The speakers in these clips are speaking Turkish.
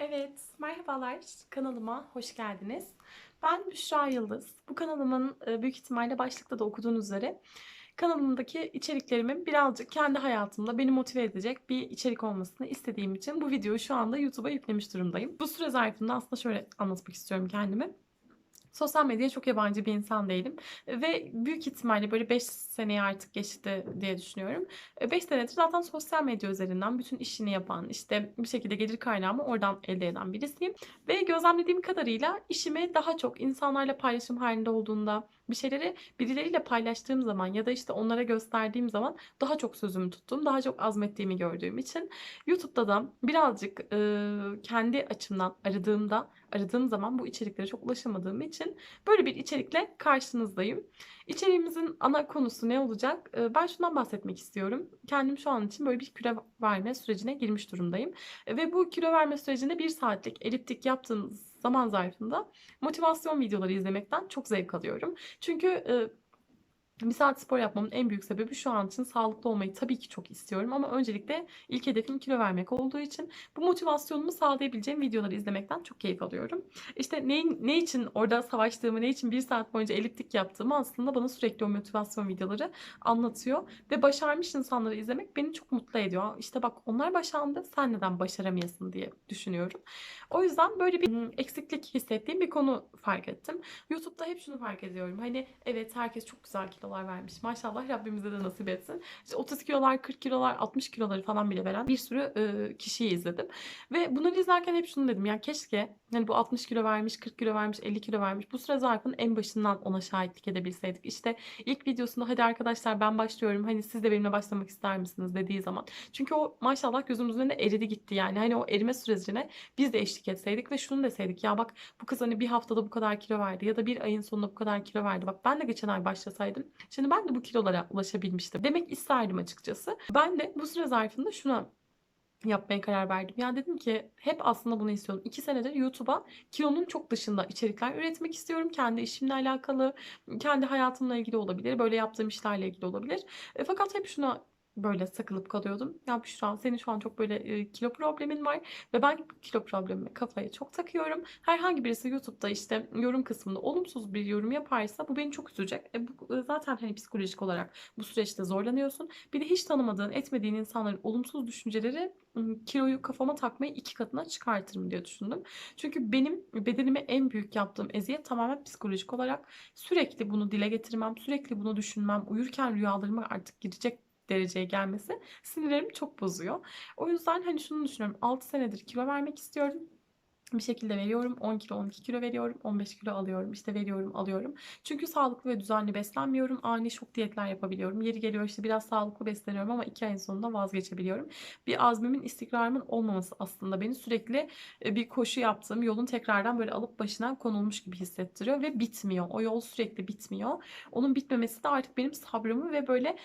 Evet, merhabalar. Kanalıma hoş geldiniz. Ben Büşra Yıldız. Bu kanalımın e, büyük ihtimalle başlıkta da okuduğunuz üzere kanalımdaki içeriklerimin birazcık kendi hayatımda beni motive edecek bir içerik olmasını istediğim için bu videoyu şu anda YouTube'a yüklemiş durumdayım. Bu süre zarfında aslında şöyle anlatmak istiyorum kendimi. Sosyal medyaya çok yabancı bir insan değilim. Ve büyük ihtimalle böyle 5 seneye artık geçti diye düşünüyorum. 5 senedir zaten sosyal medya üzerinden bütün işini yapan, işte bir şekilde gelir kaynağımı oradan elde eden birisiyim. Ve gözlemlediğim kadarıyla işimi daha çok insanlarla paylaşım halinde olduğunda, bir şeyleri birileriyle paylaştığım zaman ya da işte onlara gösterdiğim zaman daha çok sözümü tuttuğum, daha çok azmettiğimi gördüğüm için YouTube'da da birazcık e, kendi açımdan aradığımda, aradığım zaman bu içeriklere çok ulaşamadığım için böyle bir içerikle karşınızdayım. İçeriğimizin ana konusu ne olacak? Ben şundan bahsetmek istiyorum. Kendim şu an için böyle bir kilo verme sürecine girmiş durumdayım. Ve bu kilo verme sürecinde bir saatlik eliptik yaptığım zaman zarfında motivasyon videoları izlemekten çok zevk alıyorum. Çünkü e, bir saat spor yapmamın en büyük sebebi şu an için sağlıklı olmayı tabii ki çok istiyorum ama öncelikle ilk hedefim kilo vermek olduğu için bu motivasyonumu sağlayabileceğim videoları izlemekten çok keyif alıyorum. İşte ne, ne için orada savaştığımı, ne için bir saat boyunca eliptik yaptığımı aslında bana sürekli o motivasyon videoları anlatıyor. Ve başarmış insanları izlemek beni çok mutlu ediyor. İşte bak onlar başardı sen neden başaramayasın diye düşünüyorum. O yüzden böyle bir eksiklik hissettiğim bir konu fark ettim. YouTube'da hep şunu fark ediyorum. Hani evet herkes çok güzel kilolar vermiş. Maşallah Rabbimize de nasip etsin. İşte 30 kilolar, 40 kilolar, 60 kiloları falan bile veren bir sürü e, kişiyi izledim. Ve bunları izlerken hep şunu dedim. Ya keşke hani bu 60 kilo vermiş, 40 kilo vermiş, 50 kilo vermiş. Bu süre zarfının en başından ona şahitlik edebilseydik. İşte ilk videosunda hadi arkadaşlar ben başlıyorum. Hani siz de benimle başlamak ister misiniz dediği zaman. Çünkü o maşallah gözümüzün önünde eridi gitti yani. Hani o erime sürecine biz de eşlik etseydik ve şunu deseydik. Ya bak bu kız hani bir haftada bu kadar kilo verdi ya da bir ayın sonunda bu kadar kilo verdi. Bak ben de geçen ay başlasaydım. Şimdi ben de bu kilolara ulaşabilmiştim. Demek isterdim açıkçası. Ben de bu süre zarfında şuna yapmaya karar verdim. Ya dedim ki hep aslında bunu istiyordum. İki senedir YouTube'a kilonun çok dışında içerikler üretmek istiyorum. Kendi işimle alakalı, kendi hayatımla ilgili olabilir. Böyle yaptığım işlerle ilgili olabilir. E, fakat hep şuna böyle sakılıp kalıyordum. Ya Büşra senin şu an çok böyle kilo problemin var ve ben kilo problemime kafayı çok takıyorum. Herhangi birisi YouTube'da işte yorum kısmında olumsuz bir yorum yaparsa bu beni çok üzecek. E, bu, e, zaten hani psikolojik olarak bu süreçte zorlanıyorsun. Bir de hiç tanımadığın, etmediğin insanların olumsuz düşünceleri kiloyu kafama takmayı iki katına çıkartırım diye düşündüm. Çünkü benim bedenime en büyük yaptığım eziyet tamamen psikolojik olarak sürekli bunu dile getirmem, sürekli bunu düşünmem, uyurken rüyalarıma artık girecek dereceye gelmesi sinirlerimi çok bozuyor. O yüzden hani şunu düşünüyorum. 6 senedir kilo vermek istiyorum bir şekilde veriyorum. 10 kilo, 12 kilo veriyorum. 15 kilo alıyorum. İşte veriyorum, alıyorum. Çünkü sağlıklı ve düzenli beslenmiyorum. Ani şok diyetler yapabiliyorum. Yeri geliyor işte biraz sağlıklı besleniyorum ama 2 ayın sonunda vazgeçebiliyorum. Bir azmimin, istikrarımın olmaması aslında beni sürekli e, bir koşu yaptığım yolun tekrardan böyle alıp başına konulmuş gibi hissettiriyor ve bitmiyor. O yol sürekli bitmiyor. Onun bitmemesi de artık benim sabrımı ve böyle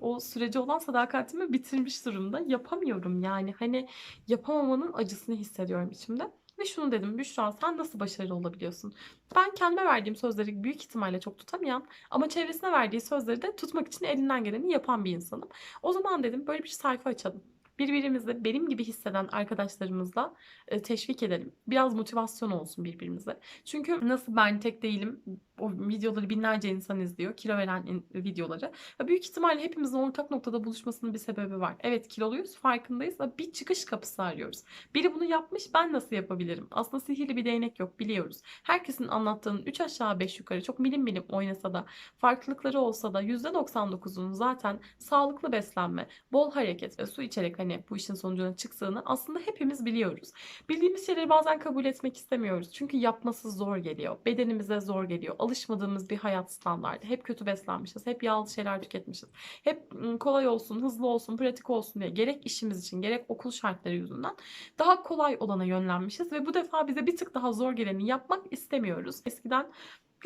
o sürece olan sadakatimi bitirmiş durumda. Yapamıyorum yani. Hani yapamamanın acısını hissediyorum içimde. Ve şunu dedim Büşra sen nasıl başarılı olabiliyorsun? Ben kendime verdiğim sözleri büyük ihtimalle çok tutamayan ama çevresine verdiği sözleri de tutmak için elinden geleni yapan bir insanım. O zaman dedim böyle bir sayfa açalım birbirimizi benim gibi hisseden arkadaşlarımızla e, teşvik edelim. Biraz motivasyon olsun birbirimize. Çünkü nasıl ben tek değilim o videoları binlerce insan izliyor. Kilo veren videoları. Ve büyük ihtimalle hepimizin ortak noktada buluşmasının bir sebebi var. Evet kiloluyuz farkındayız ama bir çıkış kapısı arıyoruz. Biri bunu yapmış ben nasıl yapabilirim? Aslında sihirli bir değnek yok biliyoruz. Herkesin anlattığının 3 aşağı 5 yukarı çok milim milim oynasa da farklılıkları olsa da %99'un zaten sağlıklı beslenme, bol hareket ve su içerek hani bu işin sonucuna çıktığını aslında hepimiz biliyoruz. Bildiğimiz şeyleri bazen kabul etmek istemiyoruz. Çünkü yapması zor geliyor. Bedenimize zor geliyor alışmadığımız bir hayat standartı. Hep kötü beslenmişiz. Hep yağlı şeyler tüketmişiz. Hep kolay olsun, hızlı olsun, pratik olsun diye gerek işimiz için gerek okul şartları yüzünden daha kolay olana yönlenmişiz ve bu defa bize bir tık daha zor geleni yapmak istemiyoruz. Eskiden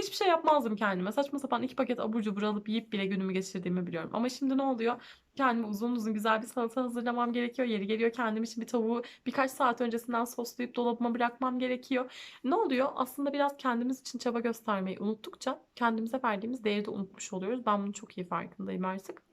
Hiçbir şey yapmazdım kendime. Saçma sapan iki paket abur cubur alıp yiyip bile günümü geçirdiğimi biliyorum. Ama şimdi ne oluyor? Kendime uzun uzun güzel bir salata hazırlamam gerekiyor. Yeri geliyor kendim için bir tavuğu birkaç saat öncesinden soslayıp dolabıma bırakmam gerekiyor. Ne oluyor? Aslında biraz kendimiz için çaba göstermeyi unuttukça kendimize verdiğimiz değeri de unutmuş oluyoruz. Ben bunu çok iyi farkındayım artık.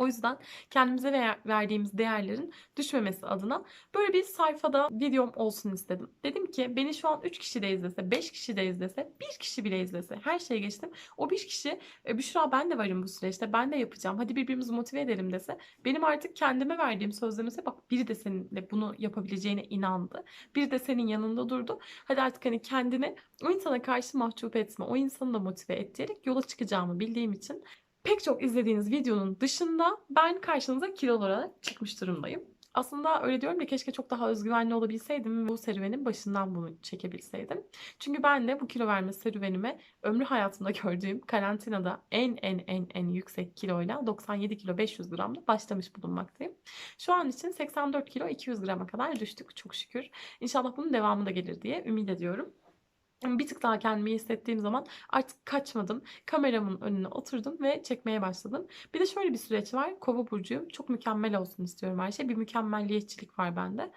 O yüzden kendimize ver- verdiğimiz değerlerin düşmemesi adına böyle bir sayfada videom olsun istedim. Dedim ki beni şu an 3 kişi de izlese, 5 kişi de izlese, 1 kişi bile izlese her şeye geçtim. O 1 kişi e, Büşra ben de varım bu süreçte ben de yapacağım hadi birbirimizi motive edelim dese benim artık kendime verdiğim sözlerimize bak biri de seninle bunu yapabileceğine inandı. Biri de senin yanında durdu. Hadi artık hani kendini o insana karşı mahcup etme, o insanı da motive et diyerek yola çıkacağımı bildiğim için pek çok izlediğiniz videonun dışında ben karşınıza kilo olarak çıkmış durumdayım. Aslında öyle diyorum da keşke çok daha özgüvenli olabilseydim bu serüvenin başından bunu çekebilseydim. Çünkü ben de bu kilo verme serüvenime ömrü hayatımda gördüğüm karantinada en en en en yüksek kiloyla 97 kilo 500 gramda başlamış bulunmaktayım. Şu an için 84 kilo 200 grama kadar düştük çok şükür. İnşallah bunun devamı da gelir diye ümit ediyorum. Bir tık daha kendimi hissettiğim zaman artık kaçmadım. Kameramın önüne oturdum ve çekmeye başladım. Bir de şöyle bir süreç var. Kova burcuyum. Çok mükemmel olsun istiyorum her şey. Bir mükemmelliyetçilik var bende.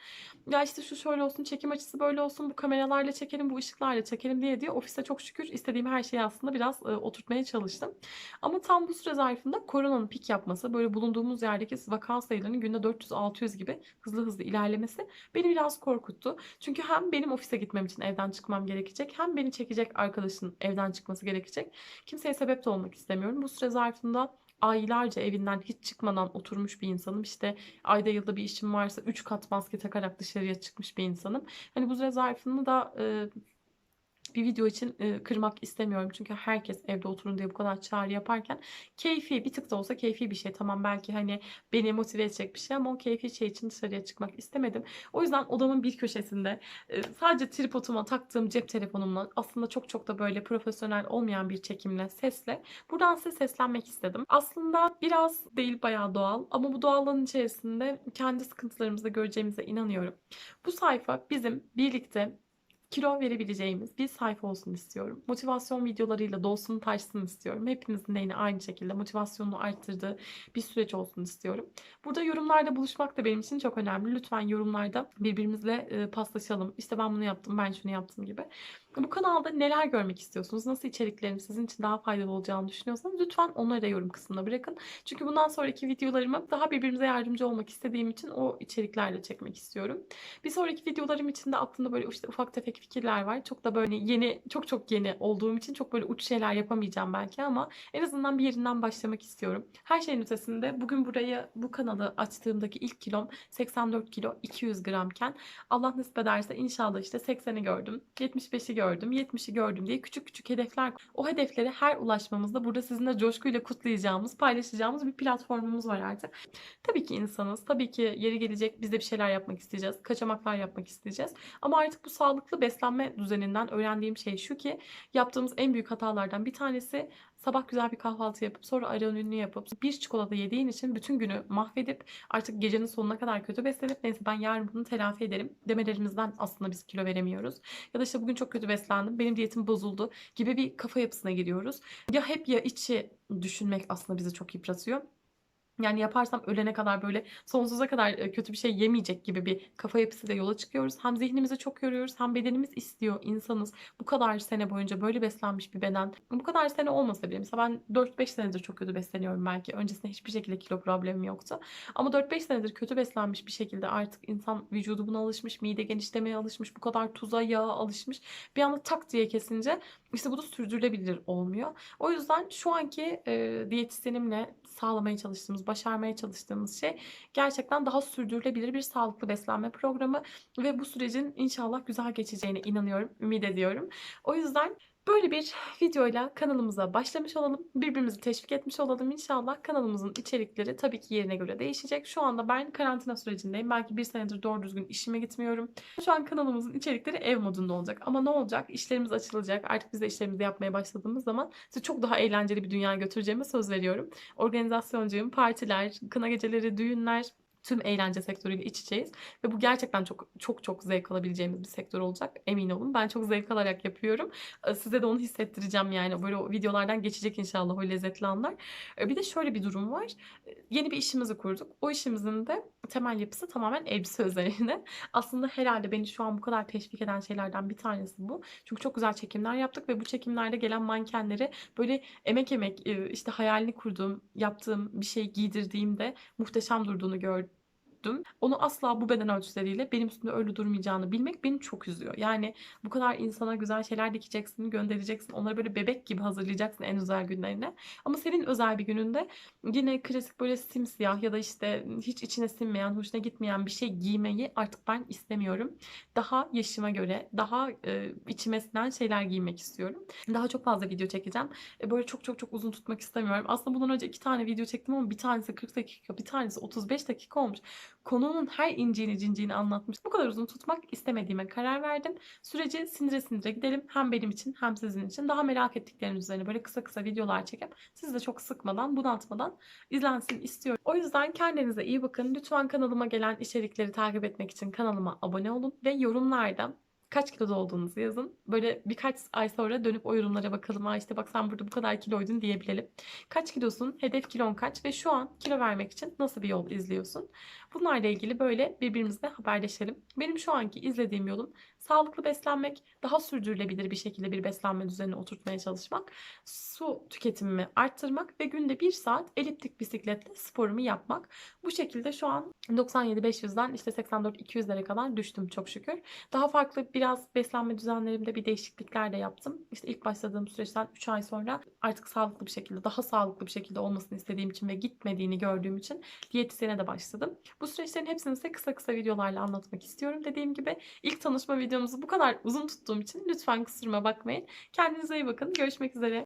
Ya işte şu şöyle olsun, çekim açısı böyle olsun, bu kameralarla çekelim, bu ışıklarla çekelim diye diye ofiste çok şükür istediğim her şeyi aslında biraz e, oturtmaya çalıştım. Ama tam bu süre zarfında koronanın pik yapması, böyle bulunduğumuz yerdeki vaka sayılarının günde 400-600 gibi hızlı hızlı ilerlemesi beni biraz korkuttu. Çünkü hem benim ofise gitmem için evden çıkmam gerekecek hem beni çekecek arkadaşın evden çıkması gerekecek. Kimseye sebep de olmak istemiyorum. Bu süre zarfında aylarca evinden hiç çıkmadan oturmuş bir insanım. İşte ayda yılda bir işim varsa 3 kat maske takarak dışarıya çıkmış bir insanım. Hani bu süre zarfını da e, bir video için e, kırmak istemiyorum. Çünkü herkes evde oturun diye bu kadar çağrı yaparken keyfi bir tık da olsa keyfi bir şey. Tamam belki hani beni motive edecek bir şey ama o keyfi şey için dışarıya çıkmak istemedim. O yüzden odamın bir köşesinde e, sadece tripoduma taktığım cep telefonumla aslında çok çok da böyle profesyonel olmayan bir çekimle sesle buradan size seslenmek istedim. Aslında biraz değil bayağı doğal ama bu doğallığın içerisinde kendi sıkıntılarımızı göreceğimize inanıyorum. Bu sayfa bizim birlikte kilo verebileceğimiz bir sayfa olsun istiyorum. Motivasyon videolarıyla dolsun taşsın istiyorum. Hepimizin de aynı şekilde motivasyonunu arttırdığı bir süreç olsun istiyorum. Burada yorumlarda buluşmak da benim için çok önemli. Lütfen yorumlarda birbirimizle e, paslaşalım. İşte ben bunu yaptım, ben şunu yaptım gibi. Bu kanalda neler görmek istiyorsunuz? Nasıl içeriklerim sizin için daha faydalı olacağını düşünüyorsanız lütfen onları da yorum kısmına bırakın. Çünkü bundan sonraki videolarımı daha birbirimize yardımcı olmak istediğim için o içeriklerle çekmek istiyorum. Bir sonraki videolarım için de aklımda böyle işte ufak tefek fikirler var. Çok da böyle yeni, çok çok yeni olduğum için çok böyle uç şeyler yapamayacağım belki ama en azından bir yerinden başlamak istiyorum. Her şeyin ötesinde bugün burayı, bu kanalı açtığımdaki ilk kilom 84 kilo 200 gramken Allah nasip ederse inşallah işte 80'i gördüm, 75'i gördüm, 70'i gördüm diye küçük küçük hedefler. O hedeflere her ulaşmamızda burada sizinle coşkuyla kutlayacağımız, paylaşacağımız bir platformumuz var artık. Tabii ki insanız. Tabii ki yeri gelecek biz de bir şeyler yapmak isteyeceğiz. Kaçamaklar yapmak isteyeceğiz. Ama artık bu sağlıklı beslenme düzeninden öğrendiğim şey şu ki yaptığımız en büyük hatalardan bir tanesi sabah güzel bir kahvaltı yapıp sonra ara öğününü yapıp bir çikolata yediğin için bütün günü mahvedip artık gecenin sonuna kadar kötü beslenip neyse ben yarın bunu telafi ederim demelerimizden aslında biz kilo veremiyoruz. Ya da işte bugün çok kötü beslendim benim diyetim bozuldu gibi bir kafa yapısına giriyoruz. Ya hep ya içi düşünmek aslında bizi çok yıpratıyor. Yani yaparsam ölene kadar böyle sonsuza kadar e, kötü bir şey yemeyecek gibi bir kafa yapısıyla yola çıkıyoruz. Hem zihnimizi çok yoruyoruz hem bedenimiz istiyor insanız. Bu kadar sene boyunca böyle beslenmiş bir beden. Bu kadar sene olmasa bile mesela ben 4-5 senedir çok kötü besleniyorum belki. Öncesinde hiçbir şekilde kilo problemim yoktu. Ama 4-5 senedir kötü beslenmiş bir şekilde artık insan vücudu buna alışmış, mide genişlemeye alışmış, bu kadar tuza, yağa alışmış. Bir anda tak diye kesince işte bu da sürdürülebilir olmuyor. O yüzden şu anki e, diyetisyenimle sağlamaya çalıştığımız, başarmaya çalıştığımız şey gerçekten daha sürdürülebilir bir sağlıklı beslenme programı ve bu sürecin inşallah güzel geçeceğine inanıyorum, ümit ediyorum. O yüzden Böyle bir videoyla kanalımıza başlamış olalım. Birbirimizi teşvik etmiş olalım inşallah. Kanalımızın içerikleri tabii ki yerine göre değişecek. Şu anda ben karantina sürecindeyim. Belki bir senedir doğru düzgün işime gitmiyorum. Şu an kanalımızın içerikleri ev modunda olacak. Ama ne olacak? İşlerimiz açılacak. Artık biz de işlerimizi yapmaya başladığımız zaman size çok daha eğlenceli bir dünya götüreceğime söz veriyorum. Organizasyoncuyum. Partiler, kına geceleri, düğünler, tüm eğlence sektörüyle iç içeyiz ve bu gerçekten çok çok çok zevk alabileceğimiz bir sektör olacak emin olun. Ben çok zevk alarak yapıyorum. Eee, size de onu hissettireceğim yani böyle o videolardan geçecek inşallah o lezzetli anlar. Eee, bir de şöyle bir durum var. Eee, yeni bir işimizi kurduk. O işimizin de temel yapısı tamamen elbise üzerine. Aslında herhâlde beni şu an bu kadar teşvik eden şeylerden bir tanesi bu. Çünkü çok güzel çekimler yaptık ve bu çekimlerde gelen mankenleri böyle emek emek, işte hayalini kurduğum, yaptığım bir şey giydirdiğimde muhteşem durduğunu gördüm. Onu asla bu beden ölçüleriyle benim üstümde öyle durmayacağını bilmek beni çok üzüyor. Yani bu kadar insana güzel şeyler dikeceksin, göndereceksin. Onları böyle bebek gibi hazırlayacaksın en özel günlerine. Ama senin özel bir gününde yine klasik böyle simsiyah ya da işte hiç içine sinmeyen, hoşuna gitmeyen bir şey giymeyi artık ben istemiyorum. Daha yaşıma göre, daha, eee, içime sinen şeyler giymek istiyorum. Daha çok fazla video çekeceğim. Eee, böyle çok çok çok uzun tutmak istemiyorum. Aslında bundan önce 2 tane video çektim ama bir tanesi 40 dakika, bir tanesi 35 dakika olmuş. Konunun her inciğini cinciğini anlatmış. Bu kadar uzun tutmak istemediğime karar verdim. Süreci sindire sindire gidelim. Hem benim için hem sizin için. Daha merak ettikleriniz üzerine böyle kısa kısa videolar çekip sizi de çok sıkmadan, bunaltmadan izlensin istiyorum. O yüzden kendinize iyi bakın. Lütfen kanalıma gelen içerikleri takip etmek için kanalıma abone olun ve yorumlarda kaç kiloda olduğunuzu yazın. Böyle birkaç ay sonra dönüp o yorumlara bakalım. "A, işte bak sen burada bu kadar kiloydun." diyebilelim. Kaç kilosun? Hedef kilon kaç? Ve şu an kilo vermek için nasıl bir yol izliyorsun? Bunlarla ilgili böyle birbirimizle haberleşelim. Benim şu anki izlediğim yolum sağlıklı beslenmek, daha sürdürülebilir bir şekilde bir beslenme düzenine oturtmaya çalışmak, su tüketimimi arttırmak ve günde 1 saat eliptik bisikletle sporumu yapmak. Bu şekilde şu an 97-500'den işte 84-200'lere kadar düştüm çok şükür. Daha farklı biraz beslenme düzenlerimde bir değişiklikler de yaptım. İşte ilk başladığım süreçten 3 ay sonra artık sağlıklı bir şekilde, daha sağlıklı bir şekilde olmasını istediğim için ve gitmediğini gördüğüm için diyetisyene de başladım. Bu süreçlerin hepsini size kısa kısa videolarla anlatmak istiyorum. Dediğim gibi ilk tanışma videomuzu bu kadar uzun tuttuğum için lütfen kusuruma bakmayın. Kendinize iyi bakın. Görüşmek üzere.